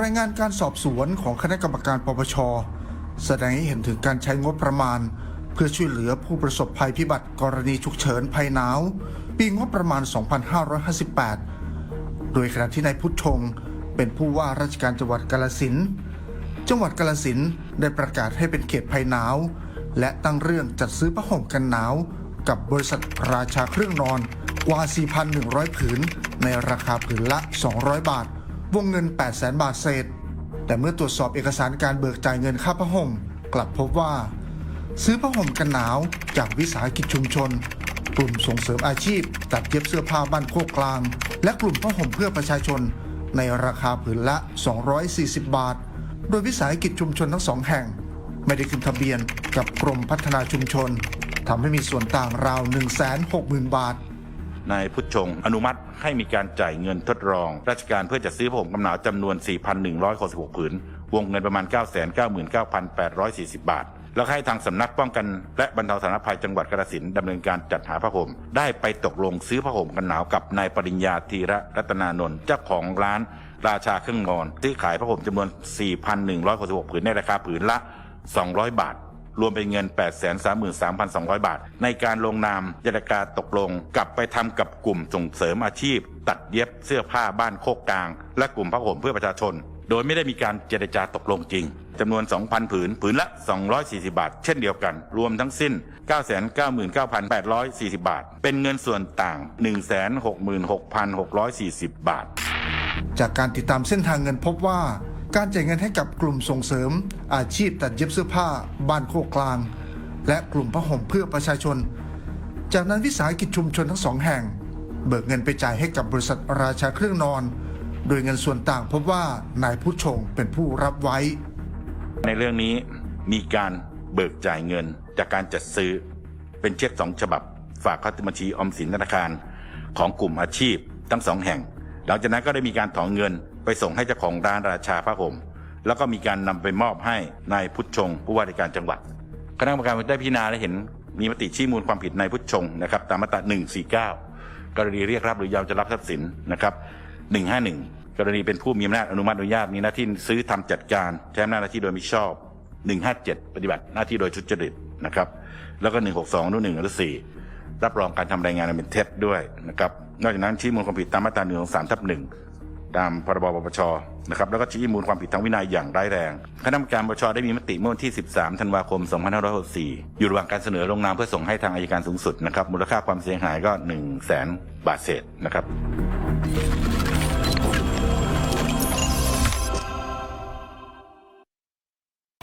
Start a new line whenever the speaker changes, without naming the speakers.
รายงานการสอบสวนของคณะกรรมการปปช แสดงให้เห็นถึงการใช้งบประมาณ เพื่อช่วยเหลือผู้ประสบภัยพิบัติกรณีฉุกเฉินภัยหนาว ปีงบประมาณ 2558 โดยขณะที่นายพุทธชง เป็นผู้ว่าราชการจังหวัดกาลสินจังหวัดกาลสินได้ประกาศให้เป็นเขตภัยหนาว และตั้งเรื่องจัดซื้อผ้าห่มกันหนาว กับบริษัทราชาเครื่องนอนกว่า 4,100 ผืน ในราคาผืนละ 200 บาท วงเงิน 8 0 0 0 0บาทเศษ แต่เมื่อตรวจสอบเอกสารการเบิกจ่ายเงินค่าผ้าห่ม กลับพบว่า ซื้อผ้าห่มกันหนาวจากวิสาหกิจชุมชน กลุ่มส่งเสริมอาชีพ ตัดเย็บเสื้อผ้าบ้านโคกกลาง และกลุ่มผ้าห่มเพื่อประชาชน ในราคาผืนละ 240 บาท โดยวิสาหกิจชุมชนทั้งสองแห่ง ไม่ได้ขึ้นทะเบียนกับกรมพัฒนาชุมชนทำให้มีส่วนต่างราว 160,000 บาท
นายพุทธชง อนุมัติให้มีการจ่ายเงินทดลอง ราชการเพื่อจัดซื้อผ้าห่มกันหนาวจำนวน 4,166ผืน วงเงินประมาณ 999,840 บาท แล้วให้ทางสำนักป้องกัน และบรรเทาสาธารณภัยจังหวัดกาฬสินธุ์ดำเนินการจัดหาผ้าห่ม ได้ไปตกลงซื้อผ้าห่มกันหนาวกับนายปริญญาธีระรัตนานนท์เจ้าของร้าน ราชาเครื่องนอนซื้อขายผ้าห่มจำนวน 4,166ผืนในราคาผืนละ 200 บาท รวมเป็นเงิน 833,200 บาท ในการลงนามยตการตกลง กลับไปทำกับกลุ่มส่งเสริมอาชีพ ตัดเย็บเสื้อผ้าบ้านโคกกลาง และกลุ่มผ้าห่มเพื่อประชาชน โดยไม่ได้มีการเจรจาตกลงจริงจำนวน 2,000 ผืน ผืนละ 240 บาท เช่นเดียวกัน รวมทั้งสิ้น 999,840 บาท เป็นเงินส่วนต่าง 166,640 บาท
จากการติดตามเส้นทางเงินพบว่า การจ่ายเงินให้กับกลุ่มส่งเสริม อาชีพตัดเย็บเสื้อผ้า บ้านโคกกลาง และกลุ่มผ้าห่มเพื่อประชาชน จากนั้นวิสาหกิจชุมชนทั้งสองแห่ง เบิกเงินไปจ่ายให้กับบริษัทราชาเครื่องนอน โดยเงินส่วนต่างพบว่านายผู้ชงเป็นผู้รับไว้
ในเรื่องนี้มีการเบิกจ่ายเงินจากการจัดซื้อ เป็นเช็คสองฉบับ ฝากเข้าบัญชีออมสินธนาคารของกลุ่มอาชีพทั้งสองแห่ง หลังจากนั้นก็ได้มีการถอนเงิน ไปส่งให้เจ้าของร้านราชาผ้าห่มแล้วก็มีการนำไปมอบให้นายพุทธชง ผู้ว่าราชการจังหวัดคณะกรรมการได้พิจารณาและเห็นมีมติชี้มูลความผิดนายพุทธชงนะครับตามมาตรา 149 กรณีเรียกรับหรือยอมจะรับทรัพย์สินนะครับ 151 กรณีเป็นผู้มีอำนาจอนุมัติอนุญาตมีหน้าที่ซื้อทำจัดการใช้อำนาจหน้าที่โดยมิชอบ 157 ปฏิบัติหน้าที่โดยทุจริตนะครับ แล้วก็ 162นู่นหนึ่งหรือ4รับรองการทำรายงานอันเป็นเท็จด้วยนะครับ นอกจากนั้นชี้มูลความผิดตามมาตรา123ทับ1 ตามพรบปปชนะครับแล้วก็ชี้มูลความผิดทางวินัยอย่างร้ายแรงคณะกรรมการปปชได้มีมติเมื่อวันที่ 13 ธันวาคม 2564 อยู่ระหว่างการเสนอลงนามเพื่อส่งให้ทางอายการสูงสุดนะครับมูลค่าความเสียหายก็ 1 0 0 0 0แสนบาทเศษนะครับ